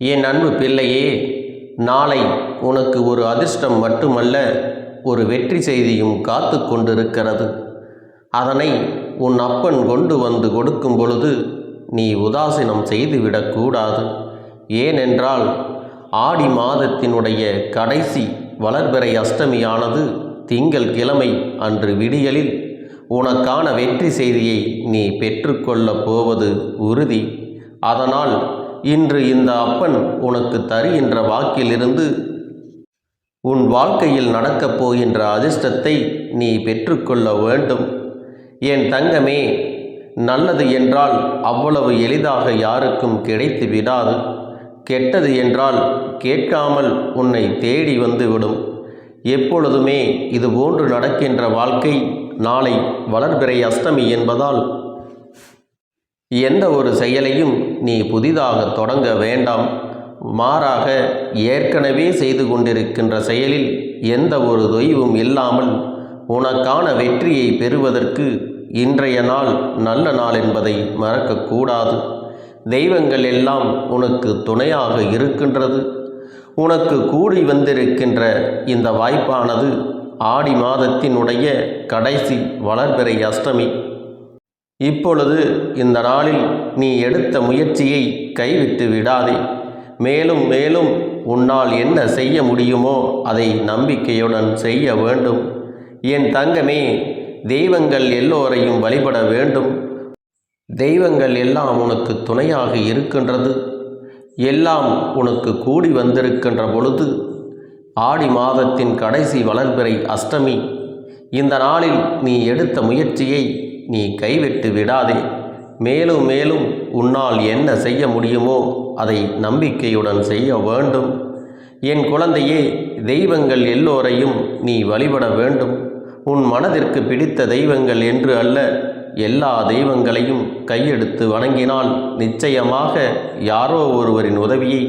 என் அன்பு பிள்ளையே நாளை உனக்கு ஒரு அதிர்ஷ்டம் மட்டுமல்ல ஒரு வெற்றி செய்தியும் காத்து கொண்டிருக்கிறது. அதனை உன் அப்பன் கொண்டு வந்து கொடுக்கும் பொழுது நீ உதாசீனம் செய்துவிடக்கூடாது ஏனென்றால் ஆடி மாதத்தினுடைய கடைசி வளர்பிறை அஷ்டமியானது திங்கள் கிழமை அன்று விடியலில் உனக்கான வெற்றி செய்தியை நீ பெற்றுக்கொள்ளப் போவது உறுதி. அதனால் இன்று இந்த அப்பன் உனக்கு தருகின்ற வாக்கிலிருந்து உன் வாழ்க்கையில் நடக்கப் போகின்ற அதிர்ஷ்டத்தை நீ பெற்றுக்கொள்ள வேண்டும். என் தங்கமே நல்லது என்றால் அவ்வளவு எளிதாக யாருக்கும் கிடைத்து விடாது. கெட்டது என்றால் கேட்காமல் உன்னை தேடி வந்துவிடும் எப்பொழுதுமே இதுபோன்று நடக்கின்ற வாழ்க்கை நாளை வளர்பிறை அஷ்டமி என்பதால் எந்த ஒரு செயலையும் நீ புதிதாக தொடங்க வேண்டாம். மாறாக ஏற்கனவே செய்து கொண்டிருக்கின்ற செயலில் எந்த ஒரு தொய்வும் இல்லாமல் உனக்கான வெற்றியை பெறுவதற்கு இன்றைய நாள் நல்ல நாள் என்பதை மறக்கக்கூடாது. தெய்வங்கள் எல்லாம் உனக்கு துணையாக இருக்கின்றது. உனக்கு கூடி வந்திருக்கின்ற இந்த வாய்ப்பானது ஆடி மாதத்தினுடைய கடைசி வளர்பிறை அஷ்டமி. இப்பொழுது இந்த நாளில் நீ எடுத்த முயற்சியை கைவிட்டு விடாதே. மேலும் மேலும் உன்னால் என்ன செய்ய முடியுமோ அதை நம்பிக்கையுடன் செய்ய வேண்டும். என் தங்கமே தெய்வங்கள் எல்லோரையும் வழிபட வேண்டும். தெய்வங்கள் எல்லாம் உனக்கு துணையாக இருக்கின்றது. எல்லாம் உனக்கு கூடி வந்திருக்கின்ற பொழுது ஆடி மாதத்தின் கடைசி வளர்பிறை அஷ்டமி. இந்த நாளில் நீ எடுத்த முயற்சியை நீ கைவிட்டு விடாதே. மேலும் மேலும் உன்னால் என்ன செய்ய முடியுமோ அதை நம்பிக்கையுடன் செய்ய வேண்டும். என் குழந்தையே தெய்வங்கள் எல்லோரையும் நீ வழிபட வேண்டும். உன் மனதிற்கு பிடித்த தெய்வங்கள் என்று அல்ல எல்லா தெய்வங்களையும் கையெடுத்து வணங்கினால் நிச்சயமாக யாரோ ஒருவரின் உதவியை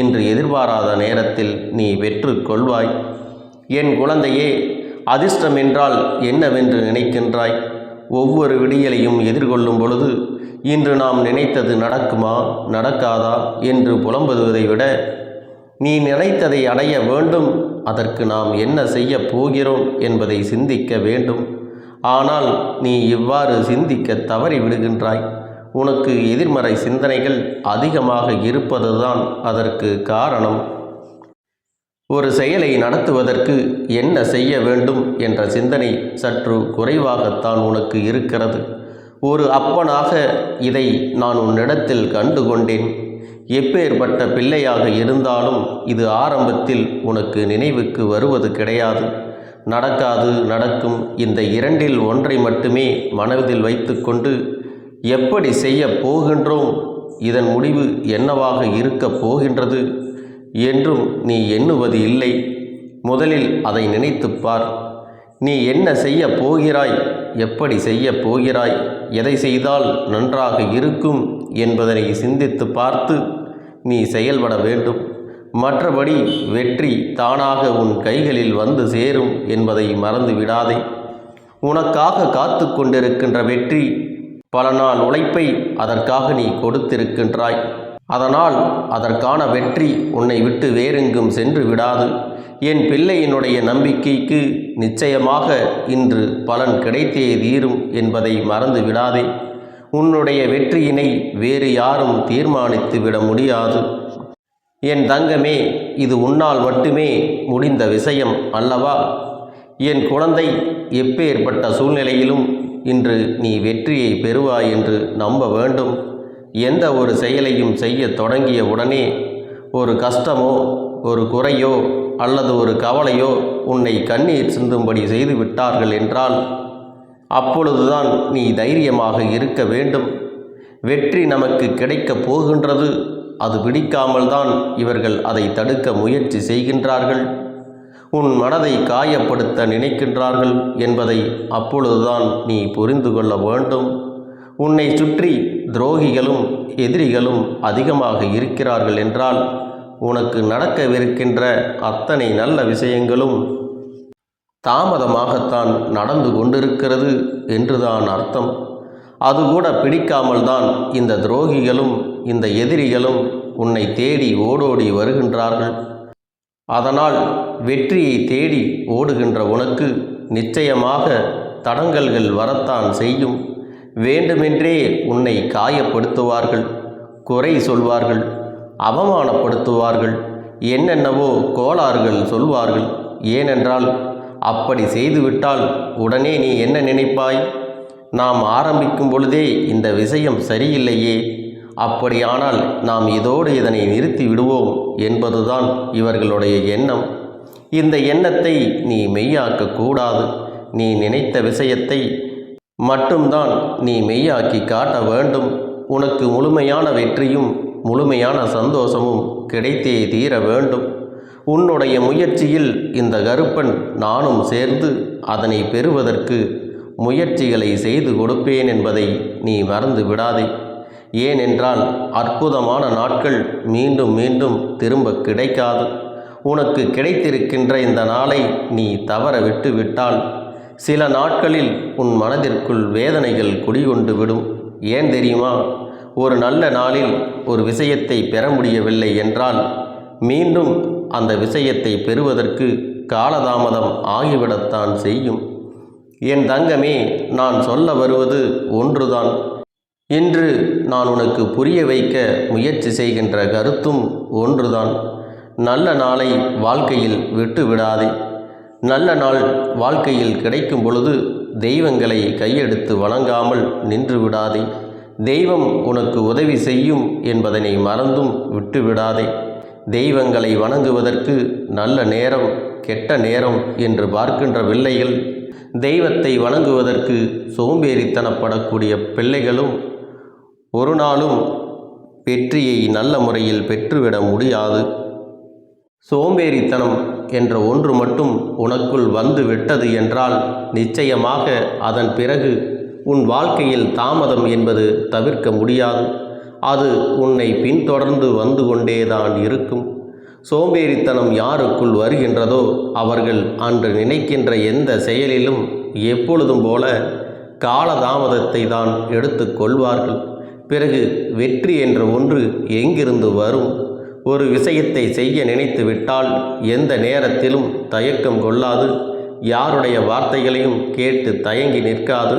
இன்று எதிர்பாராத நேரத்தில் நீ பெற்றுக்கொள்வாய் என் குழந்தையே அதிர்ஷ்டம் என்றால் என்னவென்று நினைக்கின்றாய்? ஒவ்வொரு விடியலையும் எதிர்கொள்ளும் பொழுது இன்று நாம் நினைத்தது நடக்குமா நடக்காதா என்று புலம்புவதை விட நீ நினைத்ததை அடைய வேண்டும் அதற்கு நாம் என்ன செய்ய போகிறோம் என்பதை சிந்திக்க வேண்டும். ஆனால் நீ இவ்வாறு சிந்திக்க தவறி விடுகின்றாய். உனக்கு எதிர்மறை சிந்தனைகள் அதிகமாக இருப்பதுதான் அதற்கு காரணம். ஒரு செயலை நடத்துவதற்கு என்ன செய்ய வேண்டும் என்ற சிந்தனை சற்று குறைவாகத்தான் உனக்கு இருக்கிறது. ஒரு அப்பனாக இதை நான் உன்னிடத்தில் கண்டு கொண்டேன் எப்பேற்பட்ட பிள்ளையாக இருந்தாலும் இது ஆரம்பத்தில் உனக்கு நினைவுக்கு வருவது கிடையாது. நடக்காது நடக்கும் இந்த இரண்டில் ஒன்றை மட்டுமே மனதில் வைத்துக்கொண்டு எப்படி செய்ய போகின்றோம்? இதன் முடிவு என்னவாக இருக்கப் போகின்றது? என்றும் நீ எண்ணுவது இல்லை. முதலில் அதை நினைத்துப் பார். நீ என்ன செய்ய போகிறாய்? எப்படி செய்ய போகிறாய்? எதை செய்தால் நன்றாக இருக்கும் என்பதனை சிந்தித்து பார்த்து நீ செயல்பட வேண்டும். மற்றபடி வெற்றி தானாக உன் கைகளில் வந்து சேரும் என்பதை மறந்து விடாதே. உனக்காக காத்து கொண்டிருக்கின்ற வெற்றி பல நாள் உழைப்பை அதற்காக நீ கொடுத்திருக்கின்றாய். அதனால் அதற்கான வெற்றி உன்னை விட்டு வேறெங்கும் சென்று விடாது. என் பிள்ளையினுடைய நம்பிக்கைக்கு நிச்சயமாக இன்று பலன் கிடைத்தே தீரும் என்பதை மறந்து விடாதே. உன்னுடைய வெற்றியினை வேறு யாரும் தீர்மானித்து விட முடியாது. என் தங்கமே இது உன்னால் மட்டுமே முடிந்த விஷயம் அல்லவா? என் குழந்தை எப்பேற்பட்ட சூழ்நிலையிலும் இன்று நீ வெற்றியை பெறுவாய் என்று நம்ப வேண்டும். எந்த ஒரு செயலையும் செய்ய தொடங்கிய உடனே ஒரு கஷ்டமோ ஒரு குறையோ அல்லது ஒரு கவலையோ உன்னை கண்ணீர் சிந்தும்படி செய்து விட்டார்கள் என்றால் அப்பொழுதுதான் நீ தைரியமாக இருக்க வேண்டும். வெற்றி நமக்கு கிடைக்கப் போகின்றது. அது பிடிக்காமல் தான் இவர்கள் அதை தடுக்க முயற்சி செய்கின்றார்கள். உன் மனதை காயப்படுத்த நினைக்கின்றார்கள் என்பதை அப்பொழுதுதான் நீ புரிந்து கொள்ள வேண்டும். உன்னை சுற்றி துரோகிகளும் எதிரிகளும் அதிகமாக இருக்கிறார்கள் என்றால் உனக்கு நடக்கவிருக்கின்ற அத்தனை நல்ல விஷயங்களும் தாமதமாகத்தான் நடந்து கொண்டிருக்கிறது என்றுதான் அர்த்தம். அதுகூட பிடிக்காமல் தான் இந்த துரோகிகளும் இந்த எதிரிகளும் உன்னை தேடி ஓடோடி வருகின்றார்கள். அதனால் வெற்றியை தேடி ஓடுகின்ற உனக்கு நிச்சயமாக தடங்கல்கள் வரத்தான் செய்யும். வேண்டுமென்றே உன்னை காயப்படுத்துவார்கள் குறை சொல்வார்கள் அவமானப்படுத்துவார்கள் என்னென்னவோ கோளாறுகள் சொல்வார்கள். ஏனென்றால் அப்படி செய்துவிட்டால் உடனே நீ என்ன நினைப்பாய்? நாம் ஆரம்பிக்கும் பொழுதே இந்த விஷயம் சரியில்லையே. அப்படியானால் நாம் இதோடு இதனை நிறுத்தி விடுவோம் என்பதுதான் இவர்களுடைய எண்ணம். இந்த எண்ணத்தை நீ மெய்யாக்க கூடாது நீ நினைத்த விஷயத்தை மட்டும்தான் நீ மெய்யாக்கி காட்ட வேண்டும். உனக்கு முழுமையான வெற்றியும் முழுமையான சந்தோஷமும் கிடைத்தே தீர வேண்டும். உன்னுடைய முயற்சியில் இந்த கருப்பன் நானும் சேர்ந்து அதனை பெறுவதற்கு முயற்சிகளை செய்து கொடுப்பேன் என்பதை நீ மறந்து விடாதே. ஏனென்றால் அற்புதமான நாட்கள் மீண்டும் மீண்டும் திரும்ப கிடைக்காது. உனக்கு கிடைத்திருக்கின்ற இந்த நாளை நீ தவற விட்டு விட்டால் சில நாட்களில் உன் மனதிற்குள் வேதனைகள் குடிகொண்டு விடும். ஏன் தெரியுமா? ஒரு நல்ல நாளில் ஒரு விஷயத்தை பெற முடியவில்லை என்றால் மீண்டும் அந்த விஷயத்தை பெறுவதற்கு காலதாமதம் ஆகிவிடத்தான் செய்யும். என் தங்கமே நான் சொல்ல வருவது ஒன்றுதான். இன்று நான் உனக்கு புரிய வைக்க முயற்சி செய்கின்ற கருத்தும் ஒன்றுதான். நல்ல நாளை வாழ்க்கையில் விட்டு விடாதே நல்ல நாள் வாழ்க்கையில் கிடைக்கும் பொழுது தெய்வங்களை கையெடுத்து வணங்காமல் நின்று விடாதே. தெய்வம் உனக்கு உதவி செய்யும் என்பதனை மறந்தும் விட்டு விடாதே. தெய்வங்களை வணங்குவதற்கு நல்ல நேரம் கெட்ட நேரம் என்று பார்க்கின்ற பிள்ளைகள் தெய்வத்தை வணங்குவதற்கு சோம்பேறித்தனப்படக்கூடிய பிள்ளைகளும் ஒரு நாளும் வெற்றியை நல்ல முறையில் பெற்றுவிட முடியாது. சோம்பேறித்தனம் என்ற ஒன்று மட்டும் உனக்குள் வந்து விட்டது என்றால் நிச்சயமாக அதன் பிறகு உன் வாழ்க்கையில் தாமதம் என்பது தவிர்க்க முடியாது. அது உன்னை பின்தொடர்ந்து வந்து கொண்டேதான் இருக்கும். சோம்பேறித்தனம் யாருக்குள் வருகின்றதோ அவர்கள் அன்று நினைக்கின்ற எந்த செயலிலும் எப்பொழுதும் போல காலதாமதத்தை தான் எடுத்துக்கொள்வார்கள் பிறகு வெற்றி என்ற ஒன்று எங்கிருந்து வரும்? ஒரு விஷயத்தை செய்ய நினைத்து விட்டால் எந்த நேரத்திலும் தயக்கம் கொள்ளாது. யாருடைய வார்த்தைகளையும் கேட்டு தயங்கி நிற்காது.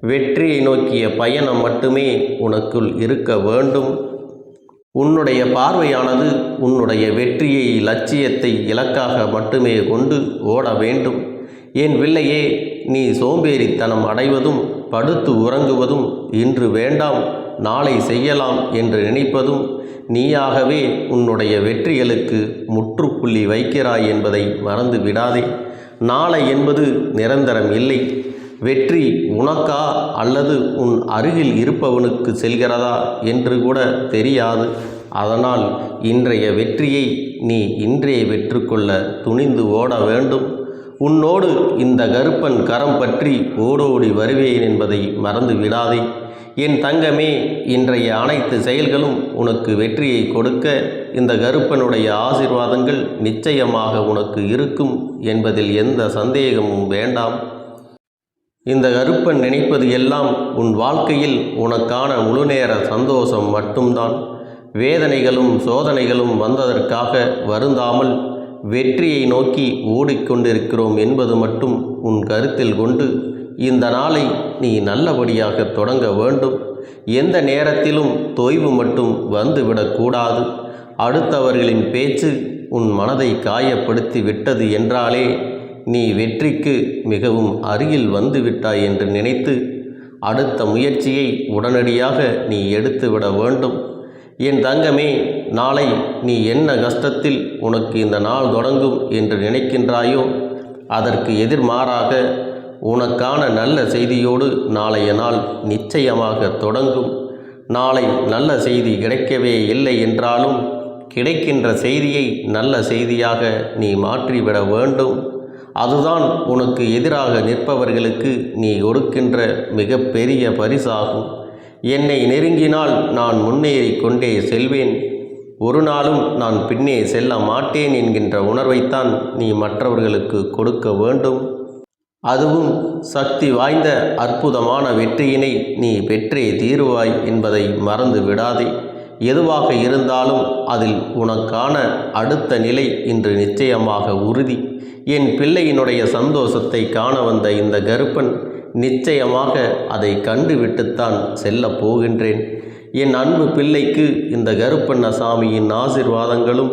வெற்றியை நோக்கிய பயணம் மட்டுமே உனக்குள் இருக்க வேண்டும். உன்னுடைய பார்வையானது உன்னுடைய வெற்றியை லட்சியத்தை இலக்காக மட்டுமே கொண்டு ஓட வேண்டும். என் வில்லையே நீ சோம்பேறித்தனம் அடைவதும் படுத்து உறங்குவதும் இன்று வேண்டாம். நாளை செய்யலாம் என்று நினைப்பதும் நீயாகவே உன்னுடைய வெற்றிகளுக்கு முற்றுப்புள்ளி வைக்கிறாய் என்பதை மறந்து விடாதே. நாளை என்பது நிரந்தரம் இல்லை. வெற்றி உனக்கா அல்லது உன் அருகில் இருப்பவனுக்கு செல்கிறதா என்று கூட தெரியாது. அதனால் இன்றைய வெற்றியை நீ இன்றே வெற்றுக்கொள்ள துணிந்து ஓட வேண்டும். உன்னோடு இந்த கருப்பன் கரம் பற்றி ஓடோடி வருவேன் என்பதை மறந்து விடாதே. என் தங்கமே இன்றைய அனைத்து செயல்களும் உனக்கு வெற்றியை கொடுக்க இந்த கருப்பனுடைய ஆசிர்வாதங்கள் நிச்சயமாக உனக்கு இருக்கும் என்பதில் எந்த சந்தேகமும் வேண்டாம். இந்த கருப்பன் நினைப்பது எல்லாம் உன் வாழ்க்கையில் உனக்கான முழுநேர சந்தோஷம் மட்டும்தான். வேதனைகளும் சோதனைகளும் வந்ததற்காக வருந்தாமல் வெற்றியை நோக்கி ஓடிக்கொண்டிருக்கிறோம் என்பது மட்டும் உன் கருத்தில் கொண்டு இந்த நாளை நீ நல்லபடியாக தொடங்க வேண்டும். எந்த நேரத்திலும் தொய்வு மட்டும் வந்துவிடக்கூடாது அடுத்தவர்களின் பேச்சு உன் மனதை காயப்படுத்தி விட்டது என்றாலே நீ வெற்றிக்கு மிகவும் அருகில் வந்துவிட்டாய் என்று நினைத்து அடுத்த முயற்சியை உடனடியாக நீ எடுத்துவிட வேண்டும். என் தங்கமே நாளை நீ என்ன கஷ்டத்தில் உனக்கு இந்த நாள் தொடங்கும் என்று நினைக்கின்றாயோ அதற்கு எதிர்மாறாக உனக்கான நல்ல செய்தியோடு நாளைய நாள் நிச்சயமாக தொடங்கும். நாளை நல்ல செய்தி கிடைக்கவே இல்லை என்றாலும் கிடைக்கின்ற செய்தியை நல்ல செய்தியாக நீ மாற்றிவிட வேண்டும். அதுதான் உனக்கு எதிராக நிற்பவர்களுக்கு நீ கொடுக்கின்ற மிகப்பெரிய பரிசாகும். என்னை நெருங்கினால் நான் முன்னேறி கொண்டே செல்வேன். ஒரு நாளும் நான் பின்னே செல்ல மாட்டேன் என்கின்ற உணர்வைத்தான் நீ மற்றவர்களுக்கு கொடுக்க வேண்டும். அதுவும் சக்தி வாய்ந்த அற்புதமான வெற்றியினை நீ பெற்றே தீருவாய் என்பதை மறந்து விடாதே. எதுவாக இருந்தாலும் அதில் உனக்கான அடுத்த நிலை இன்று நிச்சயமாக உறுதி. என் பிள்ளையினுடைய சந்தோஷத்தை காண வந்த இந்த கருப்பன் நிச்சயமாக அதை கண்டுவிட்டுத்தான் செல்லப் போகின்றேன். என் அன்பு பிள்ளைக்கு இந்த கருப்பண்ண சாமியின் ஆசிர்வாதங்களும்